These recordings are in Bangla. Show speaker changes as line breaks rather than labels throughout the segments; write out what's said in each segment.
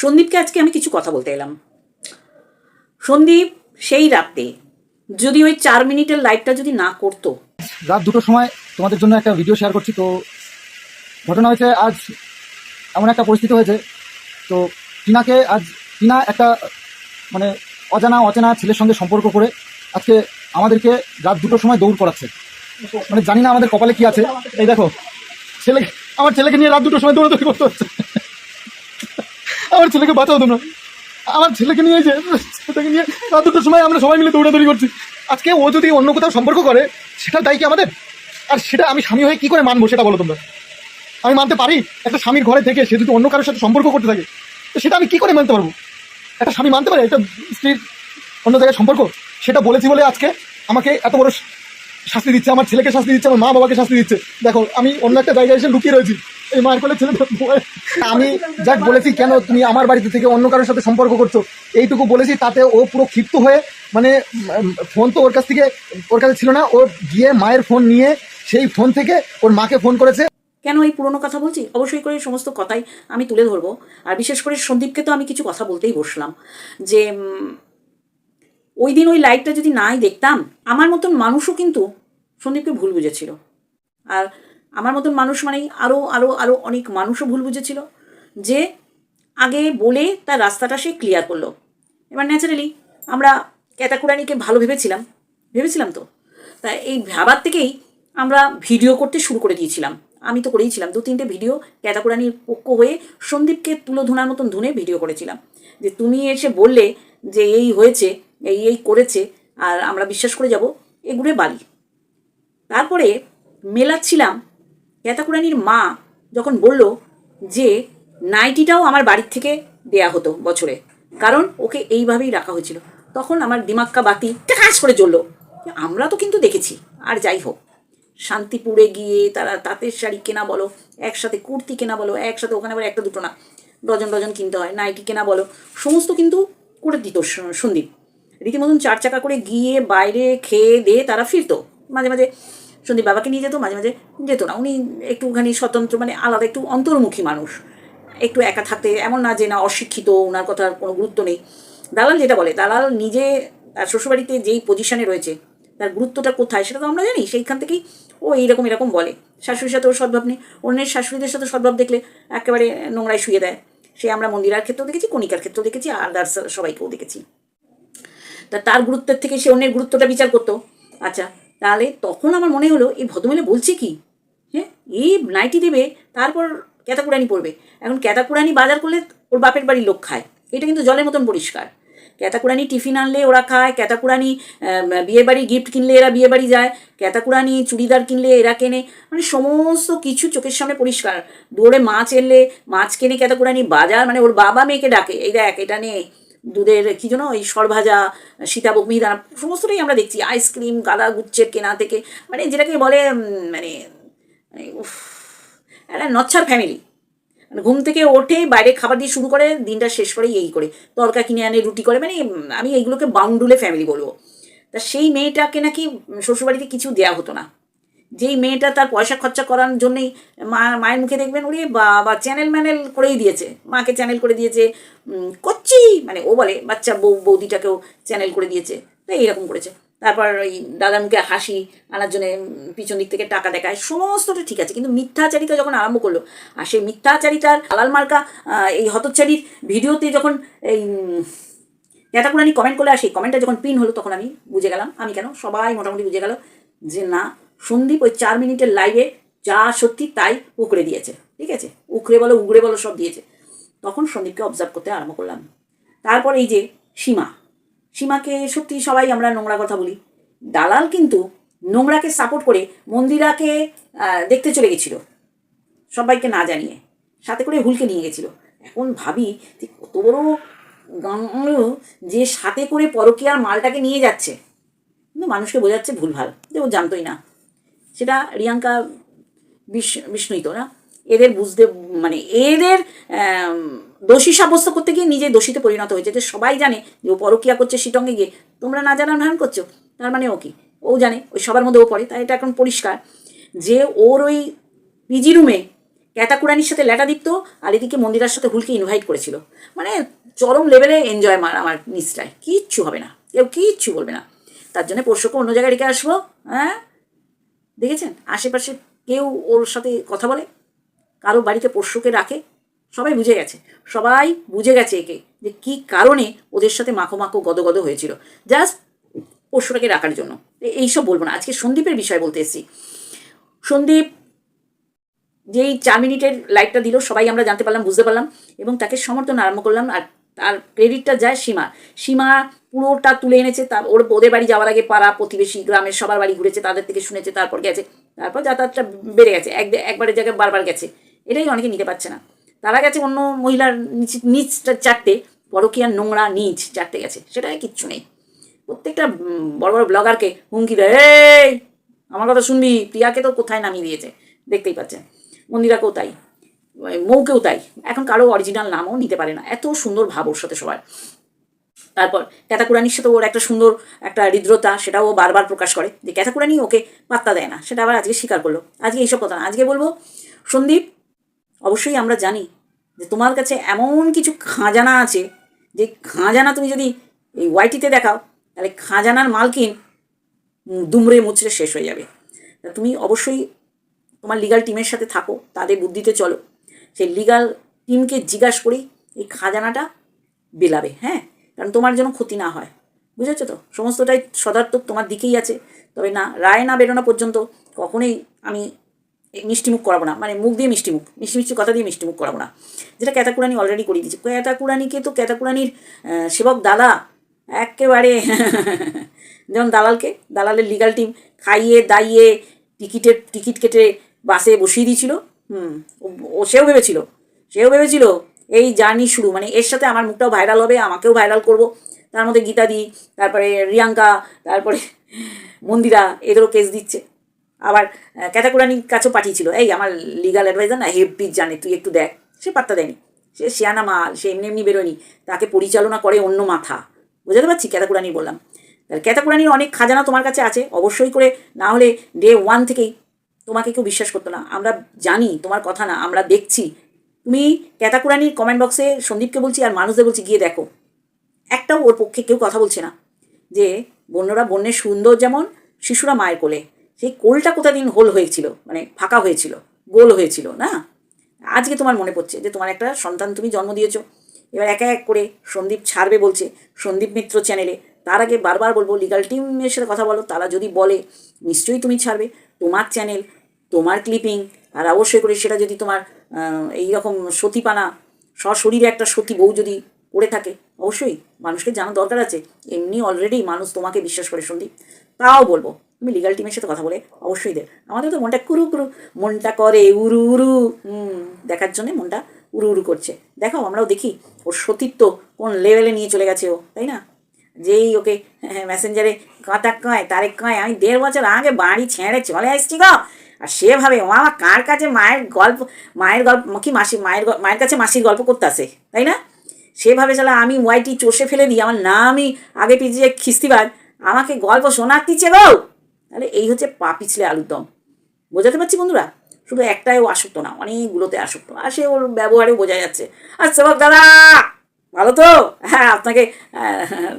সন্দীপকে আজকে আমি কিছু কথা বলতে এলাম। সন্দীপ, সেই রাতে যদি ওই চার মিনিটের লাইভটা যদি না করতো।
রাত দুটোর সময় তোমাদের জন্য একটা ভিডিও শেয়ার করছি, তো ঘটনা হয়েছে আজ এমন একটা পরিস্থিতি হয়েছে, তো টিনাকে আজ টিনা একটা মানে অজানা, অচেনা ছেলের সঙ্গে সম্পর্ক করে আজকে আমাদেরকে রাত দুটোর সময় দৌড় করাচ্ছে মানে জানি না আমাদের কপালে কি আছে। এই দেখো, ছেলে আমার ছেলেকে নিয়ে রাত দুটোর সময় দৌড়াদৌড়ি করতে হচ্ছে। আমার ছেলেকে বাঁচাও তোমরা। আমার ছেলেকে নিয়ে যে, ছেলেটাকে নিয়ে রাত দুটোর সময় আমরা সবাই মিলে দৌড়াদৌড়ি করছি। আজকে ও যদি অন্য কোথাও সম্পর্ক করে, সেটা দায়ী কি আমাদের? আর সেটা আমি স্বামী হয়ে কি করে মানবো সেটা বলো তোমরা? আমি মানতে পারি? একটা স্বামীর ঘরে থেকে সে যদি অন্য কারোর সাথে সম্পর্ক করতে থাকে, তো সেটা আমি কি করে মানতে পারব? একটা স্বামী মানতে পারে? একটা স্ত্রীর অন্য জায়গায় সম্পর্ক? সেটা বলেছি বলে আজকে আমাকে এত বড় শাস্তি দিচ্ছে, আমার ছেলেকে শাস্তি দিচ্ছে, আমার মা বাবাকে শাস্তি দিচ্ছে। দেখো, আমি অন্য একটা জায়গায় এসে লুকিয়ে রয়েছি। এই মায়ের কোলে ছেলে আমি যাক বলেছি কেন তুমি আমার বাড়িতে থেকে অন্য কারোর সাথে সম্পর্ক করছ? এইটুকু বলেছি তাতে ও পুরো ক্ষিপ্ত হয়ে মানে ফোন তো ওর কাছ থেকে ওর কাছে ছিল না ও গিয়ে মায়ের ফোন নিয়ে সেই ফোন থেকে ওর মাকে ফোন করেছে।
কেন এই পুরনো কথা বলছি? অবশ্যই করে সমস্ত কথাই আমি তুলে ধরবো। আর বিশেষ করে সন্দীপকে তো আমি কিছু কথা বলতেই বসলাম যে ওই দিন ওই লাইটটা যদি নাই দেখতাম আমার মতন মানুষও কিন্তু সন্দীপকে ভুল বুঝেছিল। আর আমার মতন মানুষ মানেই আরও আরও আরও অনেক মানুষও ভুল বুঝেছিল, যে আগে বলে তার রাস্তাটা সে ক্লিয়ার করল। এবার ন্যাচারালি আমরা ক্যাতাকুরানিকে ভালো ভেবেছিলাম ভেবেছিলাম তো। তা এই ভাবার থেকেই আমরা ভিডিও করতে শুরু করে দিয়েছিলাম। আমি তো করেইছিলাম দু তিনটে ভিডিও ক্যাতাকুরানির পক্ষ হয়ে সন্দীপকে তুলো ধোনার মতন ধুনে ভিডিও করেছিলাম। যে তুমি এসে বললে যে এই হয়েছে, এই এই করেছে, আর আমরা বিশ্বাস করে যাব এগুলো বালি। তারপরে মেলাচ্ছিলাম ক্যাতাকুরানির মা যখন বলল যে নাইটিটাও আমার বাড়ির থেকে দেয়া হতো বছরে, কারণ ওকে এইভাবেই রাখা হয়েছিল, তখন আমার দিমাক্কা বাতি কাজ করে জ্বললো। আমরা তো কিন্তু দেখেছি, আর যাই হোক। শান্তিপুরে গিয়ে তারা তাঁতের শাড়ি কেনা বলো, একসাথে কুর্তি কেনা বলো, একসাথে ওখানে আবার একটা দুটো না, ডজন ডজন কিনতে হয়, নাইটি কেনা বলো, সমস্ত কিন্তু করে দিত সন্দীপ। রীতিমতন চার চাকা করে গিয়ে বাইরে খেয়ে দিয়ে তারা ফিরতো। মাঝে মাঝে সন্দীপ বাবাকে নিয়ে যেত, মাঝে মাঝে যেত না। উনি একটুখানি স্বতন্ত্র মানে আলাদা, একটু অন্তর্মুখী মানুষ। একটু একা থাকতে এমন না যে না অশিক্ষিত, ওনার কথার কোনো গুরুত্ব নেই। দালাল যেটা বলে, দালাল নিজে তার শ্বশুরবাড়িতে যেই পজিশনে রয়েছে, তার গুরুত্বটা কোথায় সেটা তো আমরা জানি, সেইখান থেকেই ও এইরকম এরকম বলে। শাশুড়ির সাথেও সদ্ভাব নেই। অন্যের শাশুড়িদের সাথে সদ্ভাব দেখলে একেবারে নোংরায় শুয়ে দেয়। সে আমরা মন্দিরার ক্ষেত্রেও দেখেছি, কণিকার ক্ষেত্রেও দেখেছি আর আদার্স সবাইকেও দেখেছি। তা তার গুরুত্বের থেকে সে অন্যের গুরুত্বটা বিচার করতো। আচ্ছা তাহলে তখন আমার মনে হলো, এই ভদ্রমহিলা বলছে কি? হ্যাঁ এই নাইটি দেবে, তারপর ক্যাতাকুরানি পড়বে এখন ক্যাতাকুরানি বাজার করলে ওর বাপের বাড়ির লোক খায়। এটা কিন্তু জলের মতন পরিষ্কার। ক্যাতাকুরানি টিফিন আনলে ওরা খায় ক্যাতাকুরানি বিয়ে বাড়ি গিফট কিনলে এরা বিয়ে বাড়ি যায় ক্যাতাকুরানি চুড়িদার কিনলে এরা কেনে। মানে সমস্ত কিছু চোখের সামনে পরিষ্কার। দৌড়ে মাছ এনলে মাছ কেনে ক্যাতাকুরানি বাজার মানে ওর বাবা মেয়েকে ডাকে, এই দেখ, এটা নে। দুধের কি যেন ওই সরভাজা, সীতাভোগ, মিহিদানা, সমস্তটাই আমরা দেখছি। আইসক্রিম গাদা গুচ্ছের কেনা থেকে মানে যেটাকে বলে মানে মানে একটা নচ্ছার ফ্যামিলি মানে ঘুম থেকে ওঠে, বাইরে খাবার দিয়ে শুরু করে, দিনটা শেষ করে এই করে। তরকা কিনে আনে, রুটি করে মানে আমি এইগুলোকে বাউন্ডুলে ফ্যামিলি বলব। তা সেই মেয়েটাকে নাকি শ্বশুরবাড়িতে কিছু দেয়া হতো না। যেই মেয়েটা তার পয়সা খরচা করার জন্যই মা, মায়ের মুখে দেখবেন, ওরে বা বা চ্যানেল ম্যানেল করেই দিয়েছে। মাকে চ্যানেল করে দিয়েছে। করছি মানে ও বলে, বাচ্চা বউ, বৌদিটাকেও চ্যানেল করে দিয়েছে। তো এইরকম করেছে। তারপর ওই দাদার মুখে হাসি আনার জন্য পিছন দিক থেকে টাকা দেখায়, সমস্তটা ঠিক আছে। কিন্তু মিথ্যাচারিতা যখন আরম্ভ করল, আর সেই মিথ্যাচারিতার হালাল মার্কা এই হতচারির ভিডিওতে যখন এই ক্যাটাকুরানি কমেন্ট করলে, আর সেই কমেন্টটা যখন পিন হলো, তখন আমি বুঝে গেলাম, আমি কেন? সবাই মোটামুটি বুঝে গেল যে না, সন্দীপ ওই চার মিনিটের লাইভে যা সত্যি তাই উকড়ে দিয়েছে। ঠিক আছে? উকড়ে বলো, উগড়ে বলো, সব দিয়েছে। তখন সন্দীপকে অবজার্ভ করতে আরম্ভ করলাম। তারপর এই যে সীমা। সীমাকে সত্যি সবাই আমরা নোংরা কথা বলি। দালাল কিন্তু নোংরাকে সাপোর্ট করে মন্দিরাকে দেখতে চলে গেছিল। সবাইকে না জানিয়ে, সাথে করে হুলকে নিয়ে গেছিল। এখন ভাবি, যে কত বড় গাঁড়ো যে সাথে করে পরকীয়ার মালটাকে নিয়ে যাচ্ছে। কিন্তু মানুষকে বোঝাচ্ছে ভুলভাল, যে ও জানতোই না। সেটা রিয়াঙ্কা বিষ বিস্মিত না। এদের বুঝতে মানে এদের দোষী সাব্যস্ত করতে গিয়ে নিজে দোষীতে পরিণত হয়েছে। যে সবাই জানে যে ও পরকিয়া করছে শিটঙ্গে গিয়ে, তোমরা না জানার ভান করছ, তার মানে ও কি? ও জানে, ওই সবার মধ্যে ও পড়ে, তাই এটা এখন পরিষ্কার। যে ওর ওই পিজি রুমে ক্যাতাকুরানির সাথে ল্যাটা দীপ্ত আর এদিকে মন্দিরার সাথে হুলকে ইনভাইট করেছিল। মানে চরম লেভেলে এনজয় মার আমার নিচটায় কিচ্ছু হবে না, কেউ কিচ্ছু বলবে না। তার জন্য পরশুকে অন্য জায়গায় রেখে আসব হ্যাঁ? দেখেছেন? আশেপাশে কেউ ওর সাথে কথা বলে? কারও বাড়িতে পোষ্যকে রাখে? সবাই বুঝে গেছে, সবাই বুঝে গেছে একে, যে কী কারণে ওদের সাথে মাখো মাখো গদগদ হয়েছিল। জাস্ট পোষ্যটাকে রাখার জন্য। এইসব বলব না। আজকে সন্দীপের বিষয় বলতে এসেছি। সন্দীপ যেই চার মিনিটের লাইভটা দিল, সবাই আমরা জানতে পারলাম, বুঝতে পারলাম এবং তাকে সমর্থন আরম্ভ করলাম আর তার ক্রেডিটটা যায় সীমা। সীমা পুরোটা তুলে এনেছে, তার ওর ওদের বাড়ি যাওয়ার আগে পাড়া প্রতিবেশী গ্রামের সবার বাড়ি ঘুরেছে, তাদের থেকে শুনেছে, তারপর গেছে, তারপর যাতায়াতটা বেড়ে গেছে। এক একবারের জায়গায় বারবার গেছে। এটাই অনেকে নিতে পারছে না। তারা গেছে অন্য মহিলার নিচ নিচটা চারটে, পরকীয়ার নোংরা নিচ চারটে গেছে। সেটা কিচ্ছু নেই। প্রত্যেকটা বড় বড় ব্লগারকে হুমকি দেয়, এই, আমার কথা শুনবি? প্রিয়াকে তো কোথায় নামিয়ে দিয়েছে? দেখতেই পাচ্ছেন। মন্দিরাকেও তাই। মৌকেও তাই। এখন কারও অরিজিনাল নামও নিতে পারে না। এত সুন্দর ভাব ওর সাথে সবার। তারপর ক্যাথাকুরানির সাথে ওর একটা সুন্দর একটা হৃদ্রতা, সেটাও বারবার প্রকাশ করে যে ক্যাথাকুরানি ওকে পাত্তা দেয় না। সেটা আবার আজকে স্বীকার করল। আজকে এইসব কথা না। আজকে বলব, সন্দীপ অবশ্যই আমরা জানি যে তোমার কাছে এমন কিছু খাজানা আছে যে খাজানা তুমি যদি এই ওয়াইটিতে দেখাও, তাহলে খাজানার মালকিন দুমড়ে মুচড়ে শেষ হয়ে যাবে। তুমি অবশ্যই তোমার লিগাল টিমের সাথে থাকো, তাদের বুদ্ধিতে চলো। সেই লিগাল টিমকে জিজ্ঞাসা করেই এই খাজানাটা বেলাবে হ্যাঁ? কারণ তোমার যেন ক্ষতি না হয়। বুঝেছ তো? সমস্তটাই সদার্থক তোমার দিকেই আছে। তবে না, রায় না বেরোনো পর্যন্ত কখনোই আমি মিষ্টিমুখ করাবো না। মানে মুখ দিয়ে মিষ্টিমুখ মিষ্টি মিষ্টি কথা দিয়ে মিষ্টিমুখ করাবো না। যেটা ক্যাতাকুরানি অলরেডি করিয়ে দিয়েছে। ক্যাতাকুরানিকে তো ক্যাতাকুরানির সেবক দাদা একেবারে যেমন দালালকে, দালালের লিগাল টিম খাইয়ে, দাইয়ে টিকিটের টিকিট কেটে বাসে বসিয়ে দিয়েছিল। হুম, ও সেও ভেবেছিল সেও ভেবেছিল, এই জার্নি শুরু। মানে এর সাথে আমার মুখটাও ভাইরাল হবে, আমাকেও ভাইরাল করব। তার মধ্যে গীতাদি, তারপরে রিয়াঙ্কা, তারপরে মন্দিরা, এদেরও কেস দিচ্ছে। আবার আহ, কাছেও পাঠিয়েছিল। এই আমার লিগাল অ্যাডভাইজার না হেপি জানে তুই একটু দেখ। সে পাত্তা দেয়নি। সে শিয়ানা মাল সে এমনি এমনি বেরোয়নি। তাকে পরিচালনা করে অন্য মাথা। বুঝতে পারছি? ক্যাতাকুরানি বললাম। ক্যাতাকুরানির অনেক খাজানা তোমার কাছে আছে। অবশ্যই করে না হলে ডে ওয়ান থেকেই তোমাকে কেউ বিশ্বাস করতো না। আমরা জানি তোমার কথা না আমরা দেখছি। তুমি ক্যাতাকুরানির কমেন্ট বক্সে সন্দীপকে বলছি আর মানুষদের বলছি গিয়ে দেখো। একটাও ওর পক্ষে কেউ কথা বলছে না। যে বন্যরা বন্যের সুন্দর যেমন শিশুরা মায়ের কোলে। সেই কোলটা কোথা দিন হোল হয়েছিল মানে ফাঁকা হয়েছিল গোল হয়েছিল না? আজকে তোমার মনে পড়ছে যে তোমার একটা সন্তান তুমি জন্ম দিয়েছ এবার একা এক করে সন্দীপ ছাড়বে বলছে সন্দীপ মিত্র চ্যানেলে তার আগে বারবার বলব লিগাল টিমের সাথে কথা বলো তারা যদি বলে নিশ্চয়ই তুমি ছাড়বে। তোমার চ্যানেল তোমার ক্লিপিং আর অবশ্যই করে সেটা যদি তোমার আহ, এইরকম সতীপানা সশরীরে একটা সতী বউ যদি করে থাকে অবশ্যই মানুষকে জানার দরকার আছে। এমনি অলরেডি মানুষ তোমাকে বিশ্বাস করে সন্দীপ। তাও বলব তুমি লিগাল টিমের সাথে কথা বলে অবশ্যই দে। আমাদের তো মনটা কুরু কুরু, মনটা করে উরু উরু। দেখার জন্য মনটা উরু উরু করছে। দেখো, আমরাও দেখি, ওর সতীত্ব কোন লেভেলে নিয়ে চলে গেছে ও, তাই না? যেই ওকে মেসেঞ্জারে কাঁটা কয়, তারে কয়, আমি দেড় বছর আগে বাড়ি ছেড়ে চলে আসছি গো। আর সেভাবে ও আমার কার কাছে মায়ের গল্প মায়ের গল্প, কি মাসি, মায়ের মায়ের কাছে মাসির গল্প করতে আসে, তাই না? সেভাবে চালা আমি ওয়াইটি চষে ফেলে দিই, আমার নামই আগে পিছিয়ে খিস্তিবাদ আমাকে গল্প শোনাতিছে গো। তাহলে এই হচ্ছে পা পিছলে আলুর দম। বোঝাতে পারছি বন্ধুরা? শুধু একটাই ও আসক্ত না, অনেকগুলোতে আসক্ত। আর সে ওর ব্যবহারেও বোঝা যাচ্ছে। আর সেবক দাদা, ভালো তো? হ্যাঁ আপনাকে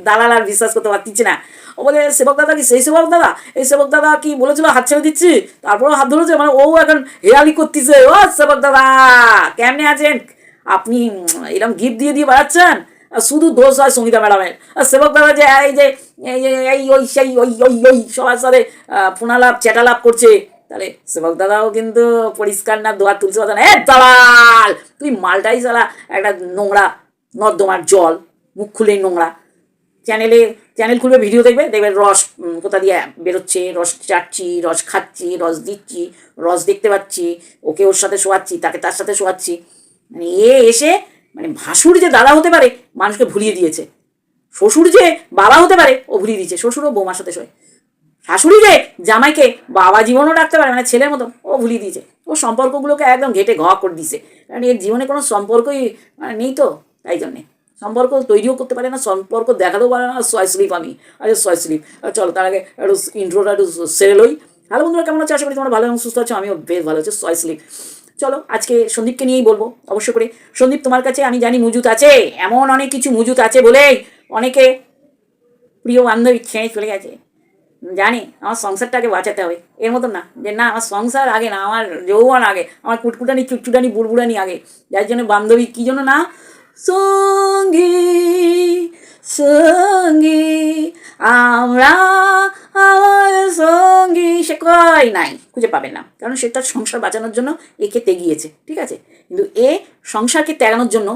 দালাল আর বিশ্বাস করতে পারতিচ্ছে না। ও বলে, সেবক দাদা কি? সেই সেবক দাদা? এই সেবক দাদা কি বলেছিল হাত ছেড়ে দিচ্ছি? তারপরও হাত ধরেছে? মানে ও এখন হেয়ালি করতেছে। ও সেবক দাদা, কেমনে আছেন? আপনি এরকম গিফট দিয়ে দিয়ে বেড়াচ্ছেন? শুধু দোষ হয় সঙ্গীতা ম্যাডামের। সেবক দাদা যে এই যে, এই ওই, সেই, ওই ওই ওই, সবার সাথে ফোনালাপ চ্যাটালাপ করছে। তাহলে সেবক দাদাও কিন্তু পরিষ্কার না দোয়ার তুলছে কথা না। এ দালাল! তুই মালটাই চালা একটা নোংরা, নর্দমার জল, মুখ খুলেই নোংরা। চ্যানেলে, চ্যানেল খুলবে, ভিডিও দেখবে দেখবে রস কোথা দিয়ে বেরোচ্ছে, রস চাটছি, রস খাচ্ছি, রস দিচ্ছি, রস দেখতে পাচ্ছি, ওকে ওর সাথে শোয়াচ্ছি, তাকে তার সাথে শোয়াচ্ছি। মানে এ এসে মানে ভাসুর যে দাদা হতে পারে, মানুষকে ভুলিয়ে দিয়েছে। শ্বশুর যে বাবা হতে পারে, ও ভুলিয়ে দিয়েছে। শ্বশুরও বৌমার সাথে শোয়। শাশুড়ি যে জামাইকে বাবা জীবনও ডাকতে পারে মানে ছেলের মতো, ও ভুলিয়ে দিয়েছে। ও সম্পর্কগুলোকে একদম ঘেটে ঘ করে দিয়েছে। কারণ এর জীবনে কোনো সম্পর্কই মানে নেই তো, তাই জন্যে। সম্পর্ক তৈরিও করতে পারে না, সম্পর্ক দেখাতেও পারে না সয় স্লিপ আমি। আরে সয় স্লিপ চলো, তার আগে একটু ইন্ট্রোটা একটু সেরে লই। হ্যালো বন্ধুরা, কেমন আছে? আশা করি তোমরা ভালো এবং সুস্থ আছো, আমিও বেশ ভালো আছি সয় স্লিপ চলো, আজকে সন্দীপকে নিয়েই বলব, অবশ্য করে। সন্দীপ, তোমার কাছে আমি জানি মজুত আছে, এমন অনেক কিছু মজুত আছে বলেই অনেকে প্রিয় বান্ধবী ছেড়ে চলে গেছে। জানি, আমার সংসারটাকে বাঁচাতে হবে। এর মতন না, যে না, আমার সংসার আগে না, আমার যৌবন আগে, আমার কুটকুটানি, চুটচুটানি, বুড়বুড়ানি আগে। যার জন্য বান্ধবী কী জন্য না? সঙ্গী সঙ্গী, আমরা কয় নাই, খুঁজে পাবেন না। কারণ সে তার সংসার বাঁচানোর জন্য একে তেগিয়েছে ঠিক আছে? কিন্তু এ সংসারকে ত্যাগানোর জন্য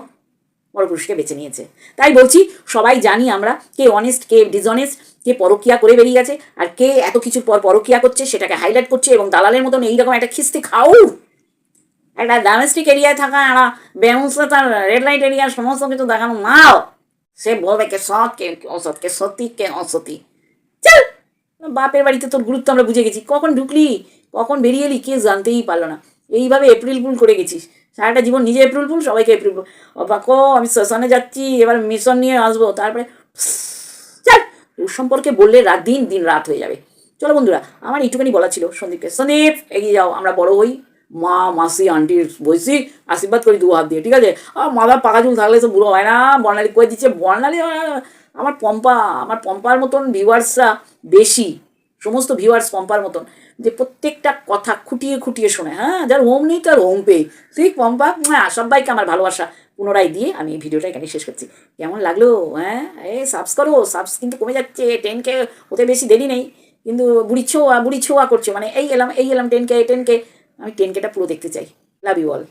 পরপুরুষকে বেছে নিয়েছে। তাই বলছি, সবাই জানি আমরা কে অনেস্ট কে ডিসঅনেস্ট কে পরকিয়া করে বেরিয়ে গেছে, আর কে এত কিছুর পর পরকিয়া করছে, সেটাকে হাইলাইট করছে এবং দালালের মতন এইরকম একটা খিস্তি খাও একটা ডোমেস্টিক এরিয়ায় থাকা, একটা ব্যবস্থা তার রেড লাইট এরিয়ার সমস্ত কিছু দেখানো, মাও। সে বলবে, কে সৎ, কে অসৎ, কে সত্যি, কে অসতী। চল! বাপের বাড়িতে তোর গুরুত্ব আমরা বুঝে গেছি। কখন ঢুকলি? কখন বেরিয়ে এলি? কে জানতেই পারল না। এইভাবে এপ্রিল ফুল করে গেছিস। সারাটা জীবন নিজে এপ্রিল ফুল সবাইকে এপ্রিল ফুল বাকো আমি শ্মশানে যাচ্ছি, এবার মিশন নিয়ে আসব, তারপরে চল! ওর সম্পর্কে বললে রাত, দিন দিন রাত হয়ে যাবে। চলো বন্ধুরা, আমার এইটুখানি বলা ছিল। সন্দীপকে, সন্দীপ, এগিয়ে যাও, আমরা বড় হই। মা, মাসি আন্টির বয়সি আশীর্বাদ করি দু হাত দিয়ে, ঠিক আছে? আর মাথার পাকা চুল থাকলে তো বুড়ো হয় না। বর্ণালী করে দিচ্ছে? বর্ণালী আমার পম্পা, আমার পম্পার মতন ভিউয়ার্সরা বেশি, সমস্ত ভিউয়ার্স পম্পার মতন, যে প্রত্যেকটা কথা খুঁটিয়ে খুঁটিয়ে শোনে হ্যাঁ যার হোম নেই, তার হোম পেয়ে। ঠিক পম্পা? হ্যাঁ সবাইকে আমার ভালোবাসা। পুনরায় দিয়ে আমি এই ভিডিওটা এখানে শেষ করছি। কেমন লাগল? হ্যাঁ এই সাবস করো সাবস কিন্তু কমে যাচ্ছে টেন কে হতে বেশি দেরি নেই। কিন্তু বুড়ি ছোয়া বুড়ি ছোয়া করছে মানে এই এলাম এই এলাম টেন কে টেন কে আমি টেন কেটা পুরো দেখতে চাই। Love you all